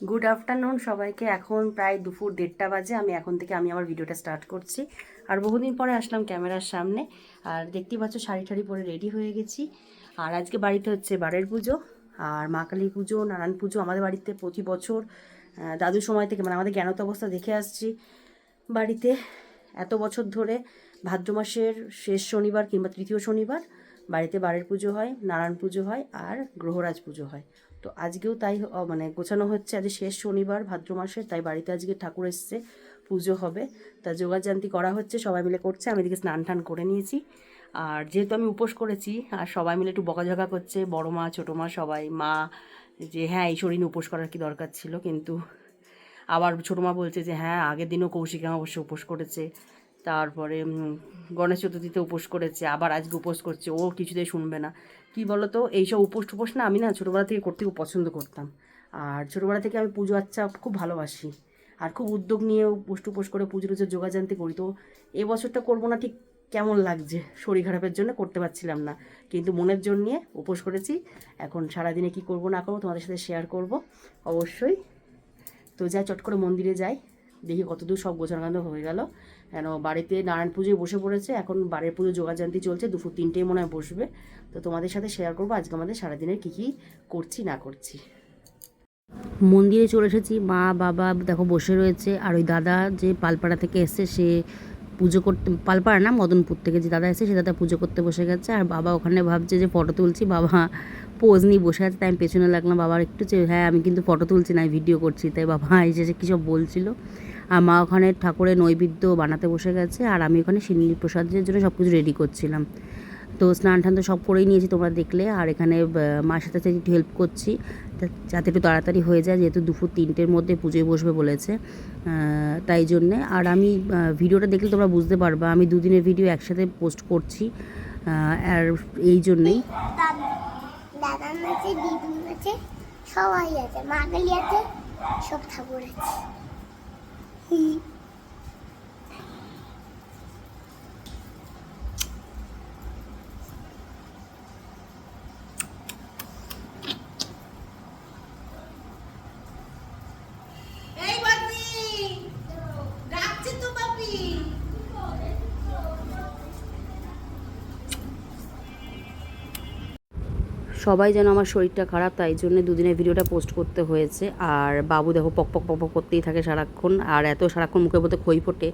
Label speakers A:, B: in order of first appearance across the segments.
A: Good afternoon সবাইকে। এখন প্রায় দুপুর দেড়টা বাজে। আমি এখন থেকে আমি আমার ভিডিওটা স্টার্ট করছি। আর বহুদিন পরে আসলাম ক্যামেরার সামনে। আর দেখতেই পাচ্ছ শাড়ি ঠাড়ি পরে রেডি হয়ে গেছি। আর আজকে বাড়িতে হচ্ছে বারের পুজো। আর মা কালী পুজো নারায়ণ পুজো আমাদের বাড়িতে প্রতি বছর। দাদুর সময় থেকে মানে আমাদের জ্ঞানত অবস্থা দেখে আসছি বাড়িতে। এত বছর ধরে ভাদ্র মাসের শেষ শনিবার কিংবা তৃতীয় শনিবার বাড়িতে বারের পুজো হয় নারায়ণ পুজো হয় আর গ্রহরাজ পুজো হয়। তো আজকেও তাই মানে গোছানো হচ্ছে। আজ শেষ শনিবার, ভাদ্র মাসের, তাই বাড়িতে আজকে ঠাকুর এসছে, পুজো হবে। তা যোগাযান্তি করা হচ্ছে, সবাই মিলে করছে। আমি এদিকে স্নান টান করে নিয়েছি। আর যেহেতু আমি উপোস করেছি, আর সবাই মিলে একটু বকাঝকা করছে, বড় মা, ছোটো মা, সবাই, মা, যে হ্যাঁ এই শরীর উপোস করার কি দরকার ছিল? কিন্তু আবার ছোটো মা বলছে যে হ্যাঁ আগের দিনও কৌশিকা অবশ্য উপোস করেছে। তারপরে গণেশ চতুর্থীতে উপোস করেছে, আবার আজকে উপোস করছে, ও কিছুতেই শুনবে না। কি বলো তো এইসব উপোস টুপোস না আমি না ছোটোবেলা থেকে করতে খুব পছন্দ করতাম। আর ছোটোবেলা থেকে আমি পুজো আচ্ছা খুব ভালোবাসি। আর খুব উদ্যোগ নিয়ে উপোস টুপোস করে পুজো টুজোর যোগাযান্তি করি। তো এবছরটা করব না ঠিক কেমন লাগছে? শরীর খারাপের জন্য করতে পারছিলাম না। কিন্তু মনের জন্য নিয়ে উপোস করেছি। এখন সারাদিনে কি করব না করব তোমাদের সাথে শেয়ার করব। অবশ্যই। তো যাই, চট করে মন্দিরে যাই। দেখি কতদূর সব গোছানো হয়ে গেল। কেন? বাড়িতে নারায়ণ পুজোয় বসে পড়েছে, এখন বাড়ির পুজো যোগাযান্তি চলছে, দুপুর তিনটেই মনে হয় বসবে। তো তোমাদের সাথে শেয়ার করব, আজকে আমাদের সারাদিনের কী কী করছি, না করছি। মন্দিরে চলে এসেছি, মা, বাবা, দেখো বসে রয়েছে, আর ওই দাদা যে পালপাড়া থেকে এসছে, সে পুজো করতে, পালপাড়া না, মদনপুর থেকে যে দাদা এসে সে দাদা পুজো করতে বসে গেছে, আর বাবা ওখানে ভাবছে যে ফটো তুলছি, বাবা পোজ নিয়ে বসে আছে, তাই আমি পেছনে লাগলাম, বাবার একটু যে হ্যাঁ আমি কিন্তু ফটো তুলছি না ভিডিও করছি, তাই বাবা এসে কী সব বলছিল। মা ওখানে ঠাকুরের নৈবেদ্য বানাতে বসে গেছে আর আমি ওখানে সিন্নি প্রসাদের জন্য সব কিছু রেডি করছিলাম। তো স্নান টান তো সব করেই নিয়েছি তোমরা দেখলে আর এখানে মার সাথে সাথে একটু হেল্প করছি। যাতে একটু তাড়াতাড়ি হয়ে যায়, যেহেতু দুপুর তিনটের মধ্যে পুজোয় বসবে বলেছে। তাই জন্যে আর আমি ভিডিওটা দেখলে তোমরা বুঝতে পারবা, আমি দুদিনের ভিডিও একসাথে পোস্ট করছি। আর এই জন্যেই।
B: সবাই আছে মাগালি আছে, সব ঠাকুর আছে।
C: He.
A: সবাই যেন আমার শরীরটা খারাপ, তাই জন্য দুদিনের ভিডিওটা পোস্ট করতে হয়েছে। আর বাবু দেখো পক পক পক করতেই থাকে সারাক্ষণ। আর এত সারাক্ষণ মুখের মধ্যে খই ফোটে,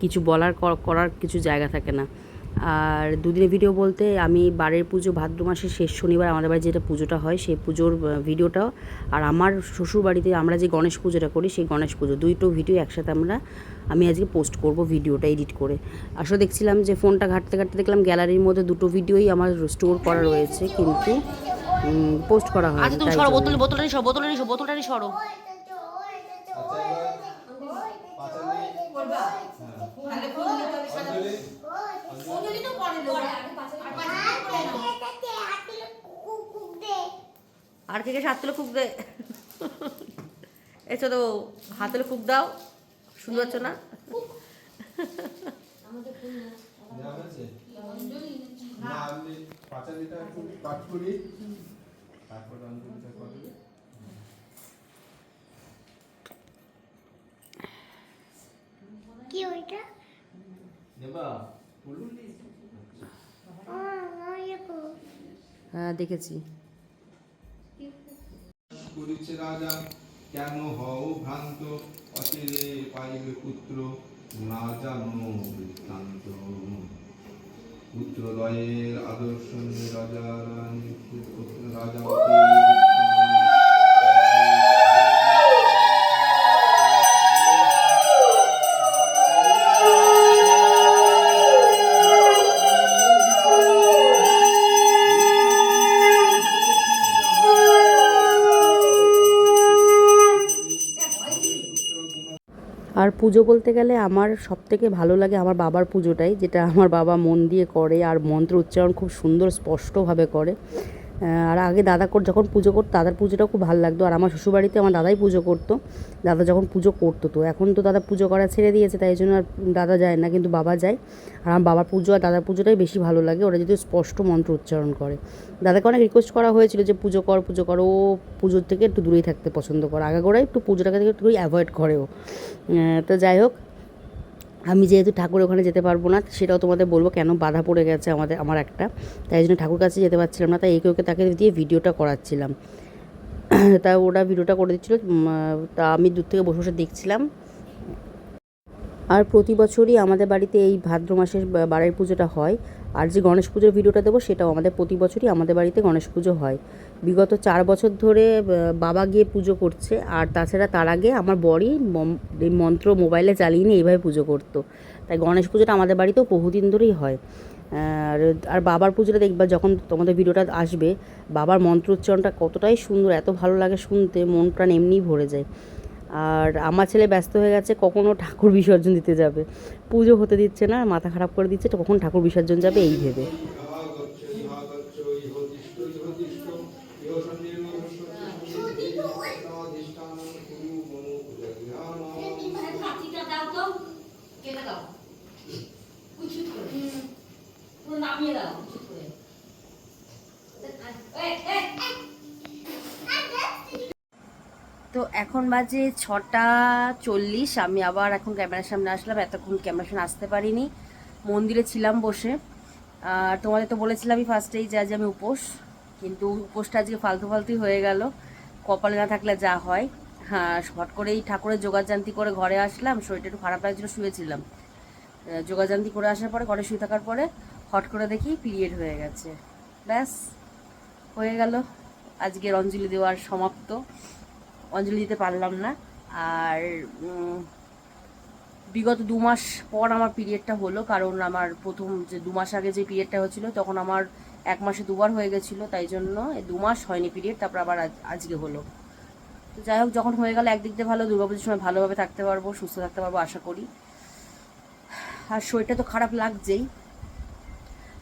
A: কিছু বলার করার কিছু জায়গা থাকে না। আর দুদিনের ভিডিও বলতে আমি বারের পুজো ভাদ্র মাসের শেষ শনিবার আমাদের বাড়ি যেটা পুজোটা হয় সেই পুজোর আহ, ভিডিওটাও আর আমার শ্বশুর বাড়িতে আমরা যে গণেশ পুজোটা করি সেই গণেশ পুজো। দুইটো ভিডিও একসাথে আমরা আমি আজকে পোস্ট করব ভিডিওটা এডিট করে। আসলে দেখছিলাম যে ফোনটা ঘাঁটতে ঘাঁটতে দেখলাম গ্যালারির মধ্যে দুটো ভিডিওই আমার স্টোর করা রয়েছে কিন্তু পোস্ট করা হয়
D: আচ্ছা তুমি সরো বোতল বোতলটা সরো বোতলটা সরো বোতলটা সরো।
C: অঞ্জলি তো পরে দেবো
D: আর থেকে হাত তুলে খুব দে। এসো তো হাত তুলে খুব দাও। সুন্দর হচ্ছে না?
B: কি ওইটা? ইয়ে।
A: হ্যাঁ দেখেছি।
E: রাজা কেন হও ভ্রান্ত? অচিরে পাইবে পুত্র না জানো বৃত্তান্ত। পুত্রদয়ের আদর্শ রাজা
A: আর পুজো বলতে গেলে আমার সব থেকে ভালো লাগে আমার বাবার পুজোটাই, যেটা আমার বাবা মন দিয়ে করে আর মন্ত্র উচ্চারণ খুব সুন্দর স্পষ্টভাবে করে।
D: আর আগে দাদা কর যখন পুজো করতো, দাদার পুজোটাও খুব ভালো লাগতো। আর আমার শ্বশুরবাড়িতে আমার দাদাই পুজো করতো। দাদা যখন পুজো করতো, তো এখন তো দাদা পুজো করা ছেড়ে দিয়েছে, তাই জন্য আর দাদা যায় না, কিন্তু বাবা যায়। আর আমার বাবার পুজো আর দাদার পুজোটাই বেশি ভালো লাগে। ওরা যদি স্পষ্ট মন্ত্র উচ্চারণ করে। দাদাকে অনেক রিকোয়েস্ট করা হয়েছিল যে, পুজো কর পুজো কর। ও পুজোর থেকে একটু দূরেই থাকতে পছন্দ করে। আগে আগাগোড়াই একটু পুজোটাকে থেকে একটু অ্যাভয়েড করেও। তো যাই হোক আমি যেহেতু ঠাকুর ওখানে যেতে পারব না, সেটাও তোমাদের বলব কেন বাধা পড়ে গেছে আমাদের, আমার একটা। তাই জন্য ঠাকুর কাছে যেতে পারছিলাম না, তাই একে ওকে তাকে দিয়ে ভিডিওটা করাচ্ছিলাম। তা ওরা ভিডিওটা করে দিচ্ছিল তা আমি দূর থেকে বসে বসে দেখছিলাম। আর প্রতি বছরই আমাদের বাড়িতে এই ভাদ্র মাসের বাড়ির পুজোটা হয়। আর যে গণেশ পুজোর ভিডিওটা দেবো, সেটাও আমাদের প্রতি বছরই আমাদের বাড়িতে গণেশ পুজো হয়। বিগত চার বছর ধরে বাবা গিয়ে পুজো করছে। আর তাছাড়া তার আগে আমার এই মন্ত্র মোবাইলে চালিয়ে নিয়ে এইভাবে পুজো করতো। তাই গণেশ পুজোটা আমাদের বাড়িতেও বহুদিন ধরেই হয়। আর আর বাবার পুজোটা দেখবা যখন তোমাদের ভিডিওটা আসবে, বাবার মন্ত্র উচ্চারণটা কতটাই সুন্দর, এত ভালো লাগে শুনতে, মন প্রাণ এমনিই ভরে যায়। আর আমার ছেলে ব্যস্ত হয়ে গেছে কখনও ঠাকুর বিসর্জন দিতে যাবে। পুজো হতে দিচ্ছে না, মাথা খারাপ করে দিচ্ছে কখন ঠাকুর বিসর্জন যাবে এই ভেবে
E: ছাতিটা দাও তো কেটে দাও উচিত করে পুরো নামিয়ে দাও উচিত করে। এই, এই,
D: তো এখন বাজে ছটা চল্লিশ আমি আবার এখন ক্যামেরার সামনে আসলাম এতক্ষণ ক্যামেরার সামনে আসতে পারিনি। মন্দিরে ছিলাম বসে। আর তোমাদের তো বলেছিলামই ফার্স্টেই যে আজ আমি উপোস কিন্তু উপোসটা আজকে ফালতু ফালতুই হয়ে গেল। কপালে না থাকলে যা হয়। হ্যাঁ হট করেই ঠাকুরের যোগাযান্তি করে ঘরে আসলাম, শরীরটা একটু খারাপ লাগছিল, শুয়েছিলাম। যোগাযান্তি করে আসার পরে, ঘরে শুয়ে থাকার পরে হট করে দেখি পিরিয়ড হয়ে গেছে। ব্যাস, হয়ে গেল। আজকের অঞ্জলি দেওয়ার সমাপ্ত। অঞ্জলি দিতে পারলাম না। আর বিগত দু মাস পর আমার পিরিয়ডটা হলো, কারণ আমার প্রথম যে দু মাস আগে যে পিরিয়ডটা হয়েছিল, তখন আমার এক মাসে দুবার হয়ে গেছিল, তাই জন্য দু মাস হয়নি পিরিয়ড, তারপর আবার আজকে হলো। তো যাই হোক, যখন হয়ে গেল একদিক দিয়ে ভালো, দুর্গাপুজোর সময় ভালোভাবে থাকতে পারব, সুস্থ থাকতে পারব, আশা করি। আর শরীরটা তো খারাপ লাগছেই।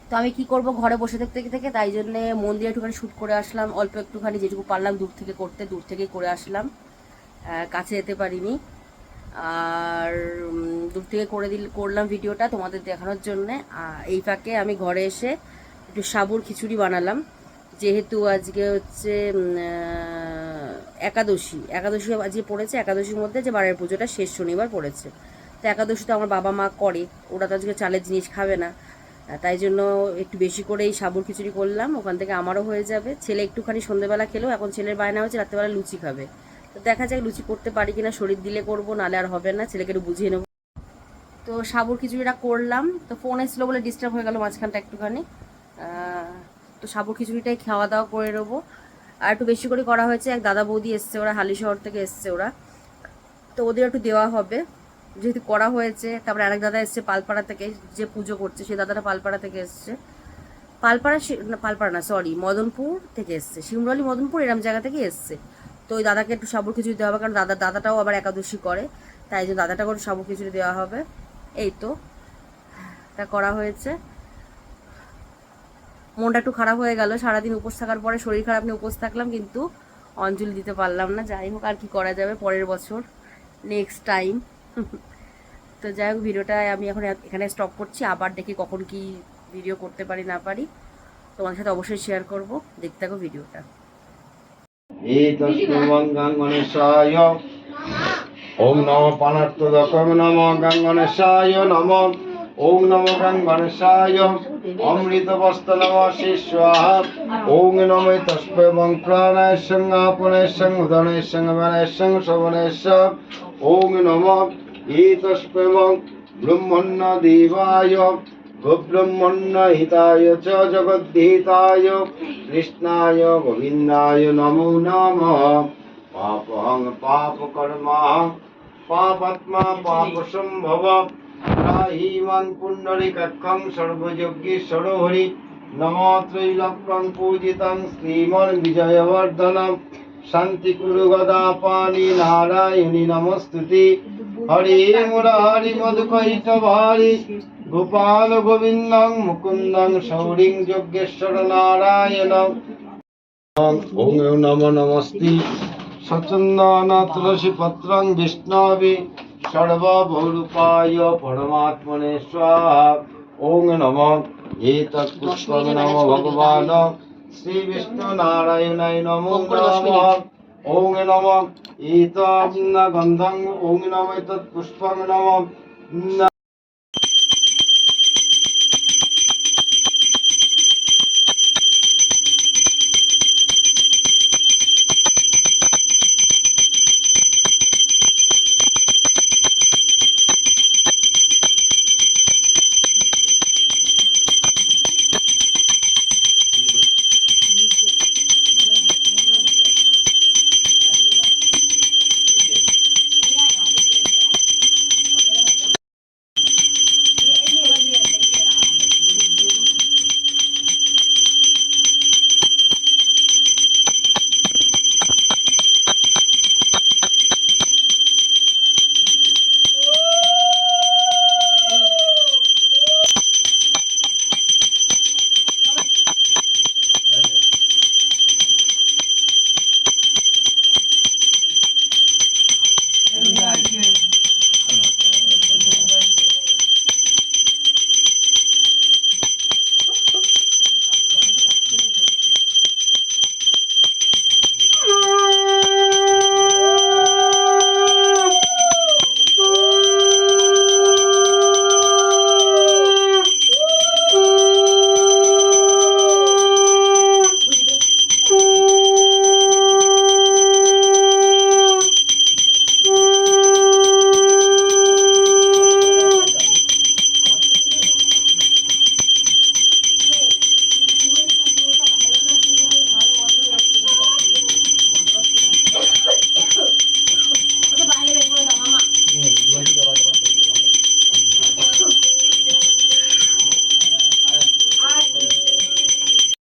D: তো আমি কি করব ঘরে বসে থাকতে থেকে তাই জন্য মন্দিরে একটুখানি শ্যুট করে আসলাম, অল্প একটুখানি যেটুকু পারলাম দূর থেকে করতে, দূর থেকে করে আসলাম। কাছে যেতে পারিনি। আর দূর থেকে করে দিল, করলাম ভিডিওটা তোমাদের দেখানোর জন্যে। এই ফাঁকে আমি ঘরে এসে একটু সাবুর খিচুড়ি বানালাম। যেহেতু আজকে হচ্ছে একাদশী একাদশী আজকে পড়েছে, একাদশীর মধ্যে যে বারের পুজোটা শেষ শনিবার পড়েছে। তো একাদশী তো আমার বাবা মা করে, ওরা তো আজকে চালের জিনিস খাবে না। তাই জন্য একটু বেশি করে এই সাবুর খিচুড়ি করলাম, ওখান থেকে আমারও হয়ে যাবে। ছেলে একটুখানি সন্ধ্যেবেলা খেলো এখন ছেলের বায়না হচ্ছে রাত্রেবেলা লুচি খাবে। তো দেখা যাক লুচি করতে পারি কিনা, শরীর দিলে করব, নালে আর হবে না, ছেলেকে একটু বুঝিয়ে নেব। তো সাবুর খিচুড়িটা করলাম, তো ফোন এসেছিল বলে ডিস্টার্ব হয়ে গেল মাঝখানটা একটুখানি। তো সাবুর খিচুড়িটাই খাওয়া দাওয়া করে নেব। আর একটু বেশি করে করা হয়েছে, এক দাদা বৌদি এসছে, ওরা হালি শহর থেকে এসছে ওরা। তো ওদের একটু দেওয়া হবে। যেহেতু করা হয়েছে, তারপরে আরেক দাদা এসছে পালপাড়া থেকে, যে পুজো করছে, সেই দাদাটা পালপাড়া থেকে এসছে। পালপাড়া পালপাড়া না সরি মদনপুর থেকে এসছে। শিমরলি মদনপুর এরম জায়গা থেকে এসছে। তো ওই দাদাকে একটু সাবুর খিচুড়ি দেওয়া হবে, কারণ দাদা, দাদাটাও আবার একাদশী করে। তাই জন্য দাদাটাকে একটু সাবুর খিচুড়ি দেওয়া হবে। এই তো, তা করা হয়েছে। মনটা একটু খারাপ হয়ে গেল, সারাদিন উপোস থাকার পরে শরীর খারাপ নিয়ে উপোস থাকলাম, কিন্তু অঞ্জলি দিতে পারলাম না। যাই হোক, আর কি করা যাবে পরের বছর নেক্সট টাইম তো যাই হোক ভিডিওটা আমি এখন এখানে স্টপ করছি। আবার দেখি কখন কি ভিডিও করতে পারি, না পারি। তোমার সাথে অবশ্যই শেয়ার করব। দেখতে থাকো ভিডিওটা।
F: ওম নম পানার্থ দকম নম নম। ওম নম অমৃতবস্তনমশিষ্বাহ ওং নমে তস্পেবং প্রাণায় সঙ্গাপনের সং উদনের সং মানের সং শবনের সং ওং নম এতস্পেবং ব্রহ্মণ্য দেবায় গোব্রহ্মণ্য হিতায় চ জগদ্ধিতায় কৃষ্ণায় গোবিন্দায় নমো নম। পাপহং পাপ কর্মা পাপাত্মা পাপ সম্ভব ইমান পুণ্ডরিকাক্ষং সর্বযজ্ঞেশ্বর হরি নমত্রৈলক্ষ্মং পূজিতং শ্রীমন বিজয়বর্ধনম। শান্তি কুরু গদা পানি নারায়ণী নমস্তুতি। হরি মুরারি মধুকৈত ভারি গোপাল গোবিন্দং মুকুন্দং শৌরিং যজ্ঞেশ্বর নারায়ণম। ওং নম নমস্তি। সচন্দনা তুলসী পত্রং বিষ্ণবে সর্বভৌরূপায় পরমাত্মনে স্বাহা। ওং নম। এতৎ পুষ্পং নম ভগবান। শ্রী বিষ্ণু নারায়ণায় নম ওং নম। এতৎ গন্ধং ওং নম। এতৎ পুষ্পং নম।